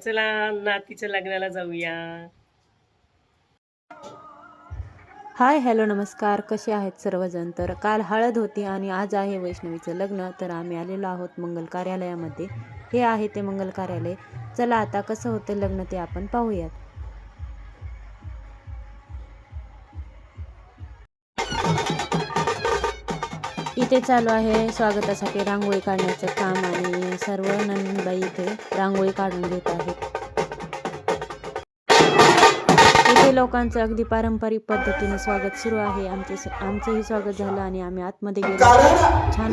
चला नातीच्या लग्नाला जाऊया. हाय हॅलो नमस्कार. कसे आहेत सर्वजण? तर काल हळद होती आणि आज आहे वैष्णवीचं लग्न. तर आम्ही आलेलो आहोत मंगल कार्यालयामध्ये. हे आहे ते मंगल कार्यालय. चला आता कसं होतं लग्न ते आपण पाहूयात. इथे चालू आहे स्वागतासाठी रांगोळी काढण्याचं काम आणि सर्व नंदबाई इथे रांगोळी काढून घेत आहेत. इथे लोकांचं अगदी पारंपरिक पद्धतीने स्वागत सुरू आहे. आमचे आमचंही स्वागत झालं आणि आम्ही आतमध्ये गेलो. छान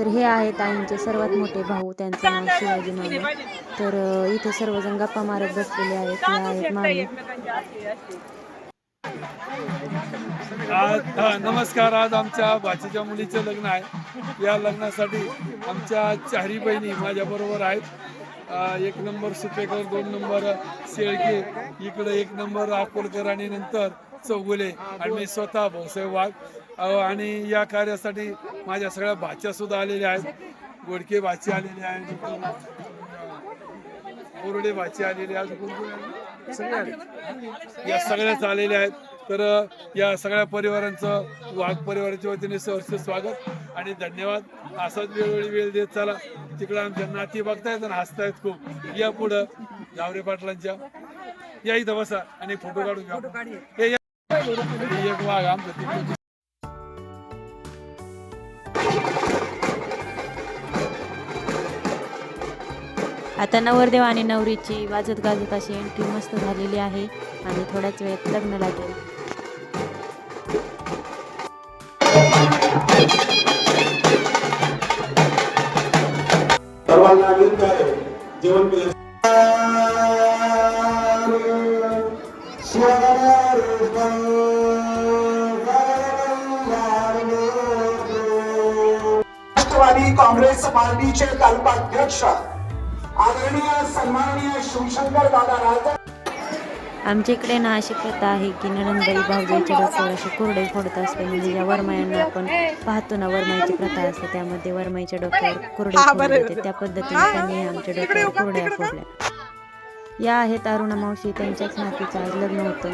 तर हे आहेत आईंचे सर्वात मोठे भाऊ त्यांचं नाव शिवाजी मामा तर इथे सर्वजण गप्पा मारत बसलेले आहेत हे आहेत मामी. आज हा, नमस्कार आज आमच्या भाचीच्या मुलीचं लग्न आहे. या लग्नासाठी आमच्या चारही बहिणी माझ्याबरोबर आहेत. अ, एक नंबर सुपेकर दोन नंबर शेळके इकडे एक नंबर अकोलकर आणि नंतर चौगुले. आणि मी स्वतः भाऊसाहेब वाघ. आणि या कार्यासाठी माझ्या सगळ्या भाच्या सुद्धा आलेल्या आहेत. गोडके भाची आलेले आहेत. बोर्डे भाची आलेले आहेत. या सगळ्याच आलेल्या आहेत. तर या सगळ्या परिवारांचं वाघ परिवाराच्या वतीने सहर्ष स्वागत आणि धन्यवाद. असाच वेळोवेळी वेळ देत चला. तिकडं आमच्या नाती बघतायत आणि हसतायत खूप. या पुढं जावरे पाटलांच्या. या इथं बसा आणि फोटो काढून घ्या. एक वाघ आमचं आता नवरदेव आणि नवरीची वाजत गाजत अशी एंट्री मस्त झालेली आहे. आणि थोड्याच वेळात लग्न लागेल. राष्ट्रवादी काँग्रेस पार्टीचे कल्पाध्यक्ष आमच्या इकडे ना अशी प्रथा आहे की नणंदबाई भाऊजाईच्या डोक्यावर असे कुरडे फोडत असते. म्हणजे या वरमायांना आपण पाहतो ना वरमाईची प्रथा असते. त्यामध्ये वरमाईच्या डोक्यावर कुरडे फोडले जाते त्या पद्धतीने त्यांनी आमच्या डोक्यावर कुरड्या फोडल्या. या आहेत अरुणा मावशी त्यांच्याच नातीचं आज लग्न होतं.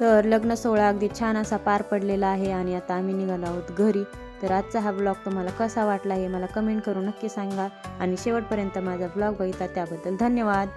तर लग्न सोहळा अगदी छान असा पार पडलेला आहे आणि आता आम्ही निघालो आहोत घरी. तर आजचा हा ब्लॉग तुम्हाला कसा वाटला हे मला कमेंट करून नक्की सांगा. आणि शेवटपर्यंत माझा ब्लॉग बघितला त्याबद्दल धन्यवाद.